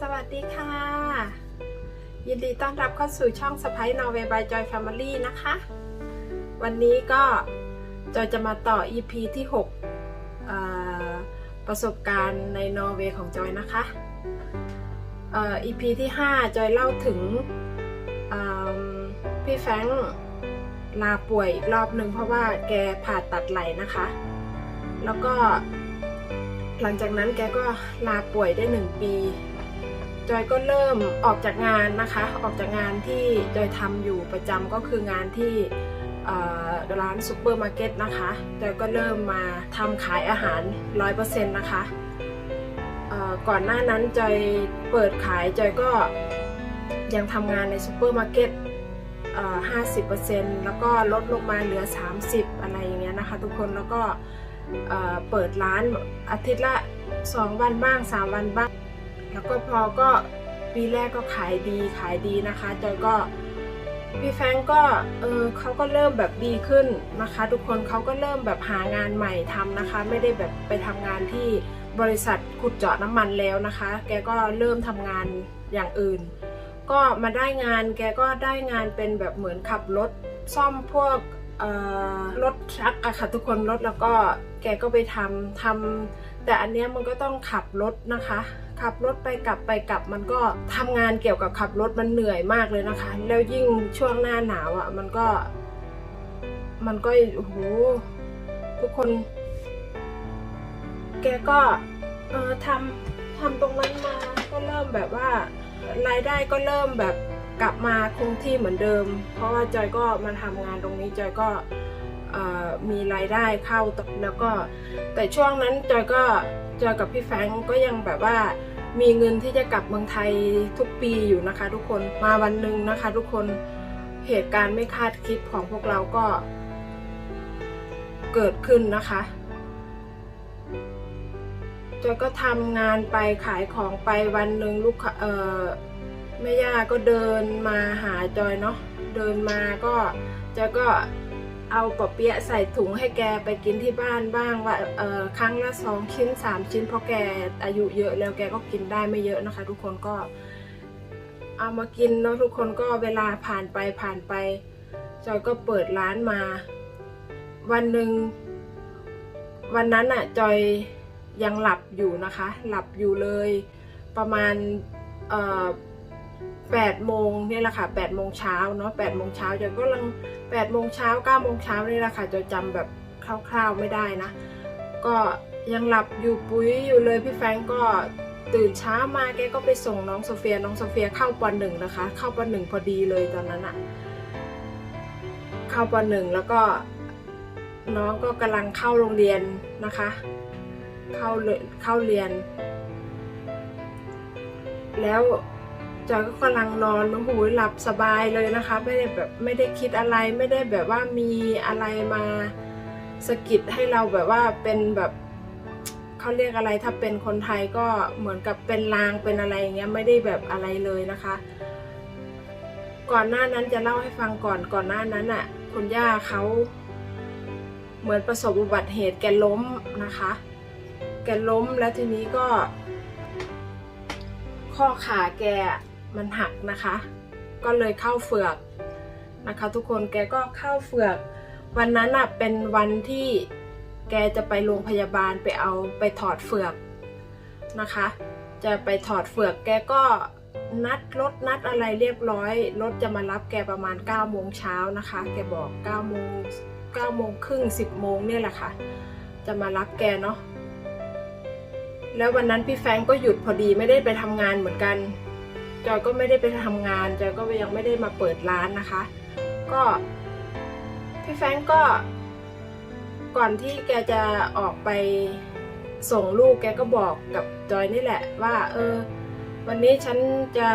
สวัสดีค่ะ ยินดีต้อนรับเข้าสู่ช่องสไปนอร์เวย์บายจอยแฟมิลี่นะคะ วันนี้ก็จอยจะมาต่อ EP ที่ 6 ประสบการณ์ในนอร์เวย์ของจอยนะคะเอ่อ EP ที่ 5 จอยเล่าถึงพี่แฟงลาป่วยอีกรอบหนึ่งเพราะว่าแกผ่าตัดไหล่นะคะ แล้วก็หลังจากนั้นแกก็ลาป่วยได้หนึ่งปี จอยก็เริ่มออกจากงานนะคะ ออกจากงานที่จอยทำอยู่ประจำก็คืองานที่ร้านซูเปอร์มาร์เก็ตนะคะจอยก็เริ่มมาทำขายอาหาร 100%นะคะเอ่อก่อนหน้านั้นจอยเปิดขายจอยก็ยังทำงานในซูเปอร์มาร์เก็ตเอ่อ50%แล้วก็ลดลงมาเหลือ 30 อะไรอย่างเงี้ยนะคะ ทุกคนแล้วก็เอ่อเปิดร้านอาทิตย์ละ 2 วันบ้าง 3 วันบ้าง แล้วก็พอก็ปีแรกก็ขายดีขายดีนะคะจอก็พี่แฟงก็เออเขาก็เริ่มแบบดีขึ้นนะคะ ทุกคนเขาก็เริ่มแบบหางานใหม่ทำนะคะ ไม่ได้แบบไปทำงานที่บริษัทขุดเจาะน้ำมันแล้วนะคะ แกก็เริ่มทำงานอย่างอื่น ก็มาได้งานแกก็ได้งานเป็นแบบเหมือนขับรถซ่อมพวกรถทรัคอะค่ะทุกคนรถแล้วก็แกก็ไปทำทำแต่อันเนี้ยมันก็ต้องขับรถนะคะ ขับรถไปกลับไปกลับ มันก็ทำงานเกี่ยวกับขับรถมันเหนื่อยมากเลยนะคะ แล้วยิ่งช่วงหน้าหนาวอะ่ะ มันก็ มันก็โอ้โหทุกคน แกก็เออทำทำตรงนั้นมาก็เริ่มแบบว่ารายได้ก็เริ่มแบบกลับมาคงที่เหมือนเดิม เพราะว่าจอยก็มาทำงานตรงนี้จอยก็เอ่อมีรายได้เข้าแล้วก็แต่ช่วงนั้นจอยก็ จอยกับพี่แฟงก็ยังแบบว่ามีเงินที่จะกลับเมืองไทยทุกปีอยู่นะคะ ทุกคนมาวันหนึ่งนะคะ ทุกคนเหตุการณ์ไม่คาดคิดของพวกเราก็ เกิดขึ้นนะคะจอยก็ทำงานไปขายของไปวันหนึ่งลูกค้าเออแม่ย่าก็เดินมาหาจอยเนาะเดินมาก็จอยก็ เอาปอเปี๊ยะใส่ถุงให้แกไปกินที่บ้านบ้างว่าเออครั้งละสองชิ้นสามชิ้นเพราะแกอายุเยอะแล้วแกก็กินได้ไม่เยอะนะคะ ทุกคนก็เอามากินเนาะทุกคนก็เวลาผ่านไปผ่านไป จอยก็เปิดร้านมา วันหนึ่งวันนั้นอะจอยยังหลับอยู่นะคะ หลับอยู่เลย ประมาณเอ่อ แปดโมงนี่แหละค่ะแปดโมงเช้าเนาะแปดโมงเช้าจอยก็ลังแปดโมงเช้าเก้าโมงเช้านี่แหละค่ะจอยจำแบบคร่าวๆไม่ได้นะ ก็ยังหลับอยู่ปุ้ยอยู่เลยพี่แฟงก็ตื่นเช้ามาแกก็ไปส่งน้องโซเฟียน้องโซเฟียเข้าปหนึ่งนะคะ เข้าปหนึ่งพอดีเลยตอนนั้นอะเข้าปหนึ่งแล้วก็น้องก็กำลังเข้าโรงเรียนนะคะ เข้าเข้าเรียน แล้ว จอยก็กำลังนอนโอ้โหหลับสบายเลยนะคะ ไม่ได้แบบไม่ได้คิดอะไรไม่ได้แบบว่ามีอะไรมาสะกิดให้เราแบบว่าเป็นแบบเขาเรียกอะไรถ้าเป็นคนไทยก็เหมือนกับเป็นลางเป็นอะไรอย่างเงี้ยไม่ได้แบบอะไรเลยนะคะ ก่อนหน้านั้นจะเล่าให้ฟังก่อนก่อนหน้านั้นอะ คุณย่าเขาเหมือนประสบอุบัติเหตุแกล้มนะคะ แกล้มแล้วทีนี้ก็ข้อขาแก มันหักนะคะ ก็เลยเข้าเฟือกนะคะ ทุกคนแกก็เข้าเฟือก วันนั้นอะเป็นวันที่แกจะไปโรงพยาบาลไปเอาไปถอดเฟือกนะคะ จะไปถอดเฟือกแกก็นัดรถนัดอะไรเรียบร้อยรถจะมารับแกประมาณ9โมงเช้านะคะ แกบอก9โมง9โมงครึ่ง10โมงเนี่ยแหละค่ะ จะมารับแกเนาะแล้ววันนั้นพี่แฟงก์ก็หยุดพอดีไม่ได้ไปทำงานเหมือนกัน จอยก็ไม่ได้ไปทำงานจอยก็ยังไม่ได้มาเปิดร้านนะคะ ก็พี่แฟงก็ ก่อนที่แกจะออกไปส่งลูกแกก็บอกกับจอยนี่แหละว่า เออ วันนี้ฉันจะ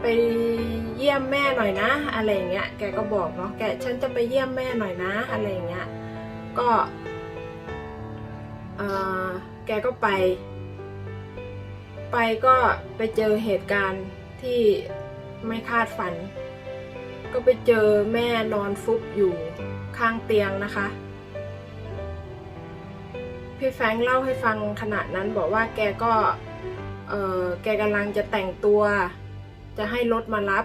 ไปเยี่ยมแม่หน่อยนะ อะไรเงี้ย แกก็บอกเนาะ แกฉันจะไปเยี่ยมแม่หน่อยนะ อะไรเงี้ย ก็ เออแกก็ไป ไปก็ไปเจอเหตุการณ์ที่ไม่คาดฝัน ก็ไปเจอแม่นอนฟุบอยู่ข้างเตียงนะคะ พี่แฟงเล่าให้ฟังขนาดนั้นบอกว่าแกก็เออแกกำลังจะแต่งตัว จะให้รถมารับ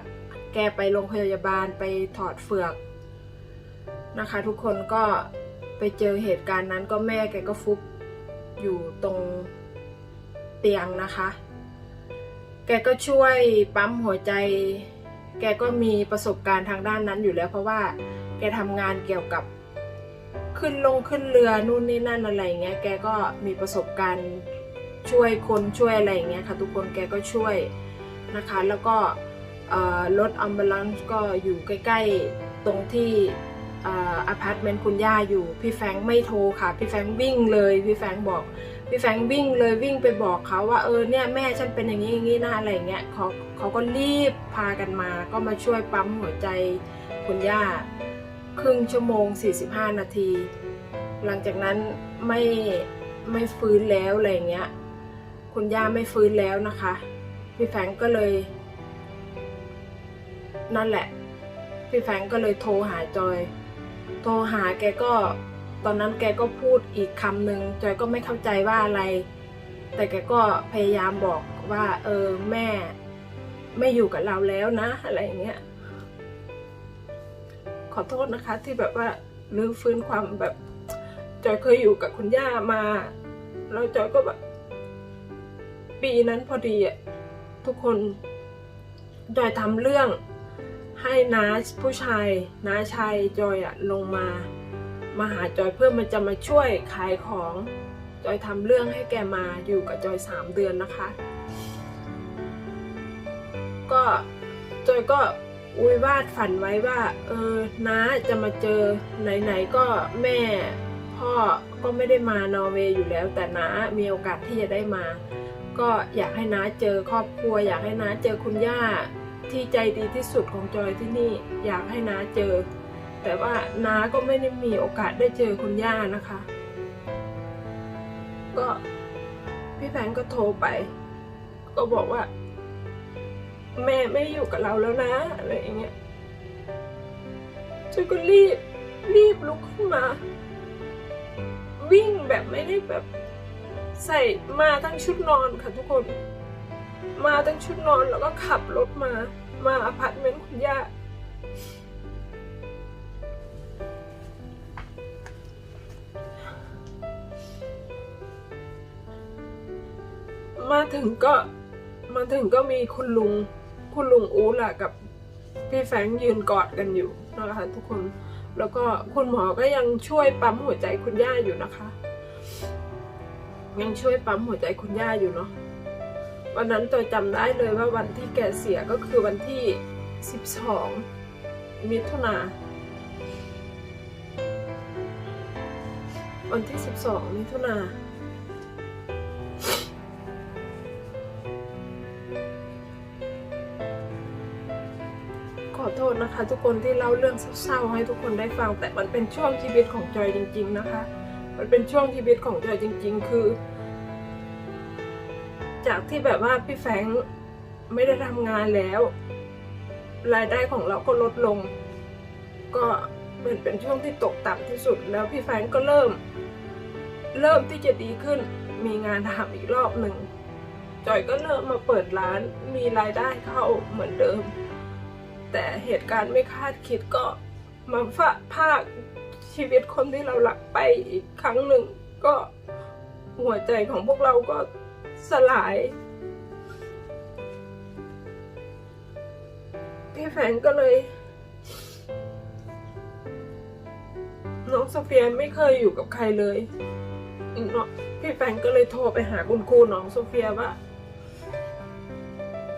แกไปโรงพยาบาลไปถอดเฟือกนะคะ ทุกคนก็ไปเจอเหตุการณ์นั้นก็แม่แกก็ฟุบอยู่ตรง เตียงนะคะ แกก็ช่วยปั๊มหัวใจ แกก็มีประสบการณ์ทางด้านนั้นอยู่แล้ว เพราะว่าแกทำงานเกี่ยวกับขึ้นลงขึ้นเรือนู่นนี่นั่นอะไรอย่างเงี้ย แกก็มีประสบการณ์ช่วยคนช่วยอะไรอย่างเงี้ยค่ะ ทุกคนแกก็ช่วยนะคะ แล้วก็รถอัมบลันก็อยู่ใกล้ๆตรงที่อพาร์ตเมนต์คุณย่าอยู่ พี่แฟงไม่โทรค่ะ พี่แฟงวิ่งเลย พี่แฟงบอก พี่แฟงวิ่งเลยวิ่งไปบอกเขาว่าเออเนี่ยแม่ฉันเป็นอย่างนี้อย่างนี้นะอะไรอย่างเงี้ยเขาเขาก็รีบพากันมา ก็มาช่วยปั๊มหัวใจคุณย่า ครึ่งชั่วโมง 45 นาที หลังจากนั้นไม่ไม่ฟื้นแล้วอะไรอย่างเงี้ยคุณย่าไม่ฟื้นแล้วนะคะ พี่แฟงก็เลย นั่นแหละ พี่แฟงก็เลยโทรหาจอย โทรหาแกก็ ตอนนั้นแกก็พูดอีกคำหนึ่งจอยก็ไม่เข้าใจว่าอะไร แต่แกก็พยายามบอกว่า เออแม่ ไม่อยู่กับเราแล้วนะ อะไรอย่างเงี้ยขอโทษนะคะ ที่แบบว่ารื้อฟื้นความแบบจอยเคยอยู่กับคุณย่ามาแล้วจอยก็แบบ ปีนั้นพอดีอะทุกคนจอยทำเรื่องให้น้าผู้ชายน้าชายจอยอะลงมา มาหาจอยเพื่อมันจะมาช่วยขายของ จอยทำเรื่องให้แกมาอยู่กับจอยสามเดือนนะคะ ก็จอยก็อุยวาดฝันไว้ว่า เออน้าจะมาเจอไหนๆก็แม่พ่อก็ไม่ได้มานอร์เวย์อยู่แล้ว แต่น้ามีโอกาสที่จะได้มา ก็อยากให้น้าเจอครอบครัว อยากให้น้าเจอคุณย่าที่ใจดีที่สุดของจอยที่นี่ อยากให้น้าเจอ แต่ว่าน้าก็ไม่ได้มีโอกาสได้เจอคุณย่านะคะ ก็พี่แฟนก็โทรไป ก็บอกว่า แม่ไม่อยู่กับเราแล้วนะอะไรอย่างเงี้ยฉันก็รีบรีบลุกขึ้นมา วิ่งแบบไม่ได้แบบ ใส่มาทั้งชุดนอนค่ะทุกคน มาทั้งชุดนอนแล้วก็ขับรถมา มาอพาร์ตเมนต์คุณย่า มาถึงก็มาถึงก็มีคุณลุงคุณลุงอูล่ะกับพี่แฟงยืนกอดกันอยู่นะคะทุกคน แล้วก็คุณหมอก็ยังช่วยปั๊มหัวใจคุณย่าอยู่นะคะ ยังช่วยปั๊มหัวใจคุณย่าอยู่เนาะวันนั้นตัวจำได้เลยว่าวันที่แกเสียก็คือวันที่ 12 มิถุนาวันที่ 12 มิถุนา นะคะ ทุกคนที่เล่าเรื่องเศร้าๆให้ทุกคนได้ฟัง แต่มันเป็นช่วงชีวิตของจอยจริง ๆ นะคะ มันเป็นช่วงชีวิตของจอยจริง ๆ คือ จากที่แบบว่าพี่แฟงไม่ได้ทำงานแล้ว รายได้ของเราก็ลดลง ก็เป็นเป็นช่วงที่ตกต่ำที่สุด แล้วพี่แฟงก็เริ่ม เริ่มที่จะดีขึ้น มีงานทำอีกรอบหนึ่งจอยก็เริ่มมาเปิดร้านมีรายได้เข้าเหมือนเดิม แต่เหตุการณ์ไม่คาดคิดก็มาฝะภาคชีวิตคนที่เราหลักไปอีกครั้งหนึ่ง ก็หัวใจของพวกเราก็สลาย พี่แฟนก็เลย น้องโซเฟียไม่เคยอยู่กับใครเลยพี่แฟนก็เลยโทรไปหาคุณครูน้องโซเฟียว่า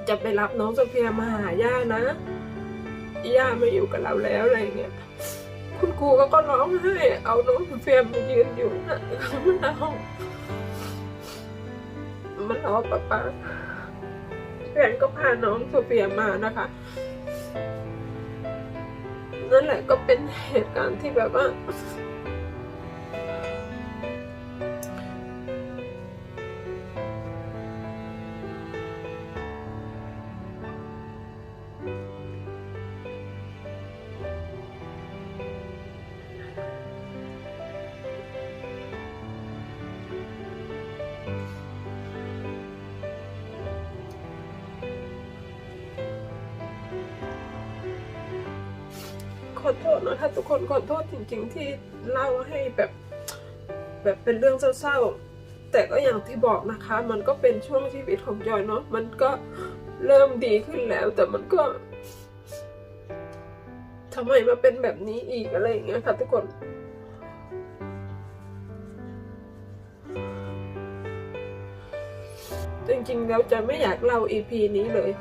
จะไปรับน้องโซเฟียมาหาย่านะ ย่าไม่อยู่กับเราแล้วอะไรเงี้ยคุณครูก็ก็ร้องไห้เอาน้องเฟียมมายืนอยู่หน้าข้างหน้าห้อามันรอป้าป้าเฟนก็พาน้องโซเฟียมานะคะนั่นแหละก็เป็นเหตุการณ์ที่แบบว่า อโทษนะคะทุกคนขอโทษจริง ๆ ที่เล่าให้แบบ แบบเป็นเรื่องเศร้าๆ แต่ก็อย่างที่บอกนะคะ มันก็เป็นช่วงชีวิตของจอยเนาะมันก็เริ่มดีขึ้นแล้ว แต่มันก็ทำไมมาเป็นแบบนี้อีกอะไรอย่างเงี้ยค่ะทุกคนจริงๆแล้วจะไม่อยากเล่า EP นี้เลย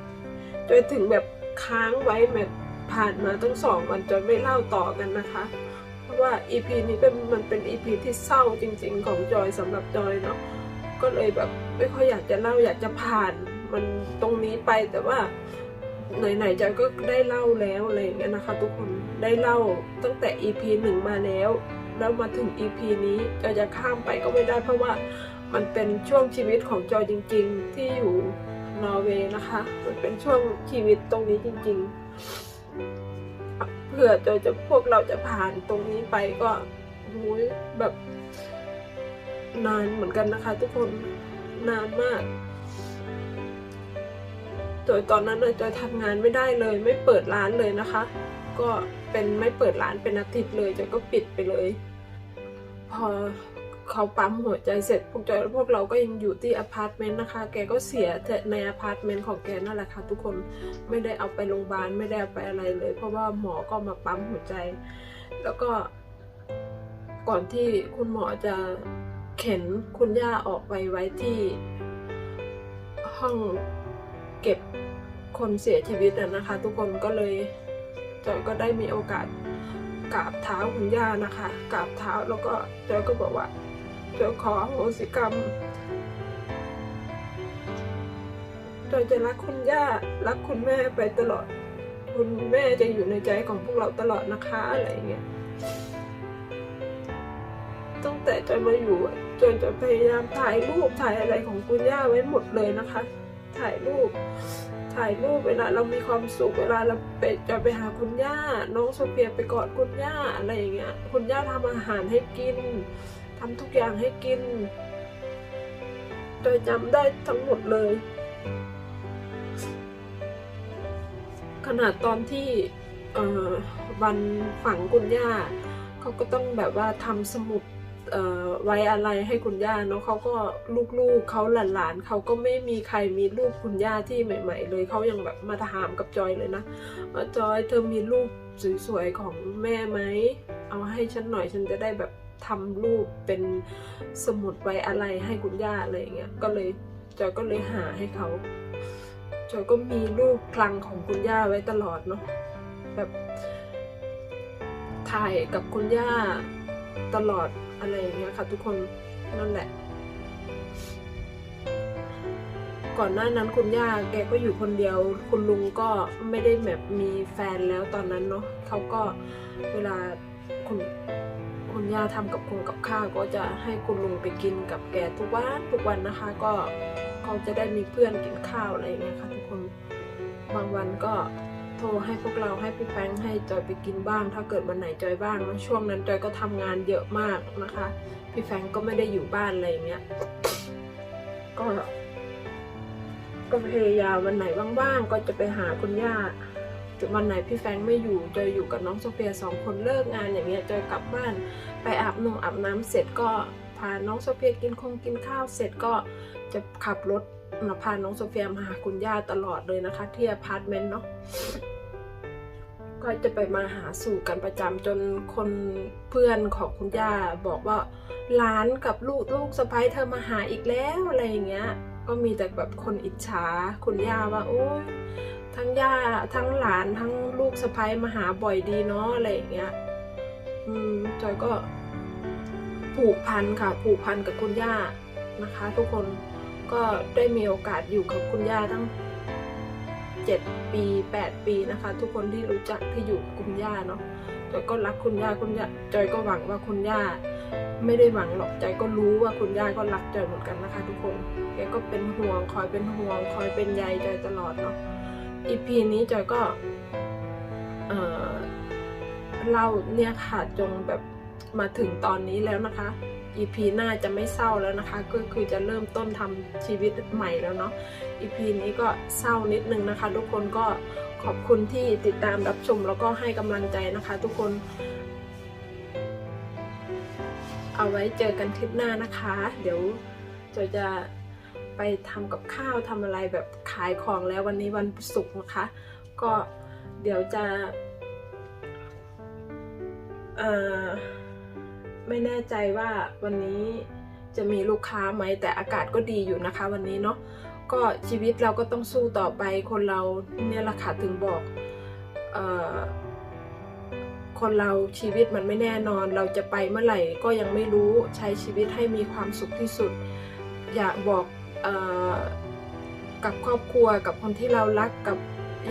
จอยถึงแบบค้างไว้แบบ ผ่านมาตั้งสองวันจอยไม่เล่าต่อกันนะคะ เพราะว่า EP นี้เป็นมันเป็น EP ที่เศร้าจริง ๆ ของจอยสำหรับจอยเนาะก็เลยแบบไม่ค่อยอยากจะเล่าอยากจะผ่านมันตรงนี้ไปแต่ว่าไหนๆจอยก็ได้เล่าแล้วอะไรอย่างเงี้ยนะคะ ทุกคนได้เล่าตั้งแต่ EP หนึ่งมาแล้ว แล้วมาถึง EP นี้จอยจะข้ามไปก็ไม่ได้ เพราะว่ามันเป็นช่วงชีวิตของจอยจริง ๆ ที่อยู่นอร์เวย์นะคะ มันเป็นช่วงชีวิตตรงนี้จริง ๆ เผื่อจอยจะพวกเราจะผ่านตรงนี้ไปก็หูยแบบนานเหมือนกันนะคะ ทุกคนนานมากจอยตอนนั้นน่ะจอยทำงานไม่ได้เลย ไม่เปิดร้านเลยนะคะ ก็เป็นไม่เปิดร้านเป็นอาทิตย์เลยจอยก็ปิดไปเลย พอ เขาปั๊มหัวใจเสร็จพวกจอยพวกเราก็ยังอยู่ที่อพาร์ตเมนต์นะคะ แกก็เสียในอพาร์ตเมนต์ของแกนั่นแหละค่ะทุกคนไม่ได้เอาไปโรงพยาบาลไม่ได้เอาไปอะไรเลย เพราะว่าหมอก็มาปั๊มหัวใจ แล้วก็ ก่อนที่คุณหมอจะเข็นคุณย่าออกไปไว้ที่ห้องเก็บคนเสียชีวิตนะคะ ทุกคนก็เลยจอยก็ได้มีโอกาสกราบเท้าคุณย่านะคะกราบเท้าแล้วก็จอยก็บอกว่า จอยขอโหสิกรรมจอยจะรักคุณย่ารักคุณแม่ไปตลอด คุณแม่จะอยู่ในใจของพวกเราตลอดนะคะอะไรอย่างเงี้ยตั้งแต่จอยมาอยู่อะจนจะพยายามถ่ายรูปถ่ายอะไรของคุณย่าไว้หมดเลยนะคะ ถ่ายรูป ถ่ายรูปเวลาเรามีความสุขเวลาเราไปจอยไปหาคุณย่า น้องโซเฟียไปกอดคุณย่าอะไรอย่างเงี้ย คุณย่าทำอาหารให้กิน ทำทุกอย่างให้กินจอยจำได้ทั้งหมดเลย ขนาดตอนที่วันฝังคุณย่าเขาก็ต้องแบบว่าทำสมุดไว้อะไรให้คุณย่าเนาะเขาก็ลูกๆเขาหลานๆเขาก็ไม่มีใครมีรูปคุณย่าที่ใหม่ ๆ เลยเขายังแบบมาถามกับจอยเลยนะว่าจอยเธอมีรูปสวยๆของแม่ไหมเอาให้ฉันหน่อยฉันจะได้แบบ ทำรูปเป็นสมุดไว้อะไรให้คุณย่าอะไรอย่างเงี้ยก็เลยจอยก็เลยหาให้เขาจอยก็มีรูปคลังของคุณย่าไว้ตลอดเนาะแบบถ่ายกับคุณย่าตลอดอะไรอย่างเงี้ยค่ะทุกคนนั่นแหละ ก่อนหน้านั้นคุณย่าแกก็อยู่คนเดียว คุณลุงก็ไม่ได้แบบมีแฟนแล้วตอนนั้นเนาะเขาก็เวลาคุณ คุณย่าทำกับคงกับข้าวก็จะให้คุณลุงไปกินกับแกทุกวันทุกวันนะคะ ก็เขาจะได้มีเพื่อนกินข้าวอะไรอย่างเงี้ยค่ะทุกคนบางวันก็โทรให้พวกเราให้พี่แฟงให้จอยไปกินบ้าง ถ้าเกิดวันไหนจอยบ้างนะช่วงนั้นจอยก็ทำงานเยอะมากนะคะ พี่แฟงก็ไม่ได้อยู่บ้านอะไรอย่างเงี้ยก็ก็พยายามวันไหนว่างๆก็จะไปหาคุณย่า วันไหนพี่แฟรงค์ไม่อยู่จอยอยู่กับน้องโซเฟียสองคนเลิกงานอย่างเงี้ยจอยกลับบ้านไปอาบนงอาบน้ำเสร็จก็พาน้องโซเฟียกินคงกินข้าวเสร็จก็จะขับรถมาพาน้องโซเฟียมาหาคุณย่าตลอดเลยนะคะ ที่อพาร์ตเมนต์เนาะก็จะไปมาหาสู่กันประจำจนคนเพื่อนของคุณย่าบอกว่าหลานกับลูกลูกสะใภ้เธอมาหาอีกแล้วอะไรอย่างเงี้ย ก็มีแต่แบบคนอิจฉาคุณย่าว่าโอ้ย ทั้งย่าทั้งหลานทั้งลูกสะใภ้มาหาบ่อยดีเนาะอะไรอย่างเงี้ย อืมจอยก็ผูกพันค่ะ ผูกพันกับคุณย่านะคะ ทุกคนก็ได้มีโอกาสอยู่กับคุณย่าทั้งเจ็ดปีแปดปีนะคะ ทุกคนที่รู้จักที่อยู่กับคุณย่าเนาะจอยก็รักคุณย่าคุณย่าจอยก็หวังว่าคุณย่า ไม่ได้หวังหรอกจอยก็รู้ว่าคุณย่าก็รักจอยเหมือนกันนะคะ ทุกคนแกก็เป็นห่วงคอยเป็นห่วง คอยเป็นใยจอยตลอดเนาะ อีพีนี้จอยก็เอ่อเล่าเนี่ยค่ะจนแบบมาถึงตอนนี้แล้วนะคะ EP หน้าจะไม่เศร้าแล้วนะคะ ก็คือจะเริ่มต้นทำชีวิตใหม่แล้วเนาะ EP นี้ก็เศร้านิดนึงนะคะ ทุกคนก็ขอบคุณที่ติดตามรับชมแล้วก็ให้กำลังใจนะคะ ทุกคน เอาไว้เจอกันคลิปหน้านะคะ เดี๋ยวจอยจะ ไปทำกับข้าวทำอะไรแบบขายของแล้ววันนี้วันศุกร์นะคะ ก็เดี๋ยวจะไม่แน่ใจว่าวันนี้จะมีลูกค้าไหมแต่อากาศก็ดีอยู่นะคะวันนี้เนาะก็ชีวิตเราก็ต้องสู้ต่อไปคนเราเนี่ยแหละค่ะถึงบอกอคนเราชีวิตมันไม่แน่นอน เราจะไปเมื่อไหร่ก็ยังไม่รู้ใช้ชีวิตให้มีความสุขที่สุด อยากบอก กับครอบครัวกับคนที่เรารักกับ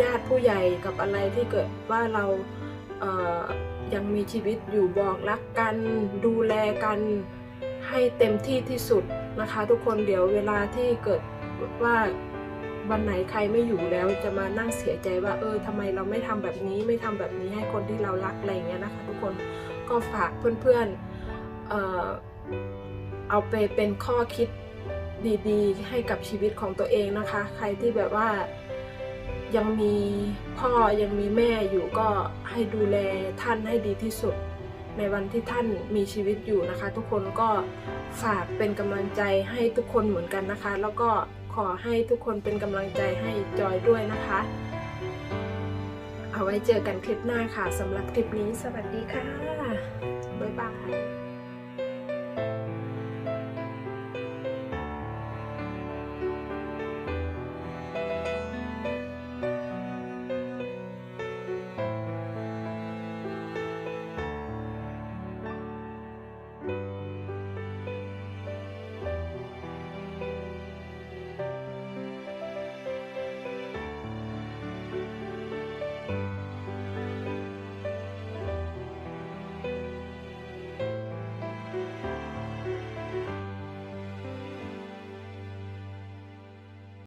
ญาติผู้ใหญ่กับอะไรที่เกิดว่าเราเยังมีชีวิตอยู่บอกรักกัน ดูแลกันให้เต็มที่ที่สุดนะคะ ทุกคนเดี๋ยวเวลาที่เกิดว่าวันไหนใครไม่อยู่แล้วจะมานั่งเสียใจว่าเออทำไมเราไม่ทำแบบนี้ไม่ทำแบบนี้ให้คนที่เรารักอะไรอย่างเงี้ยนะคะ ทุกคนก็ฝากเพื่อนๆเออเอาไปเป็นข้อคิด ดีๆ ให้กับชีวิตของตัวเองนะคะ ใครที่แบบว่ายังมีพ่อยังมีแม่อยู่ก็ให้ดูแลท่านให้ดีที่สุด ในวันที่ท่านมีชีวิตอยู่นะคะ ทุกคนก็ฝากเป็นกำลังใจให้ทุกคนเหมือนกันนะคะ แล้วก็ขอให้ทุกคนเป็นกำลังใจให้จอยด้วยนะคะ เอาไว้เจอกันคลิปหน้าค่ะสำหรับคลิปนี้สวัสดีค่ะบ๊ายบาย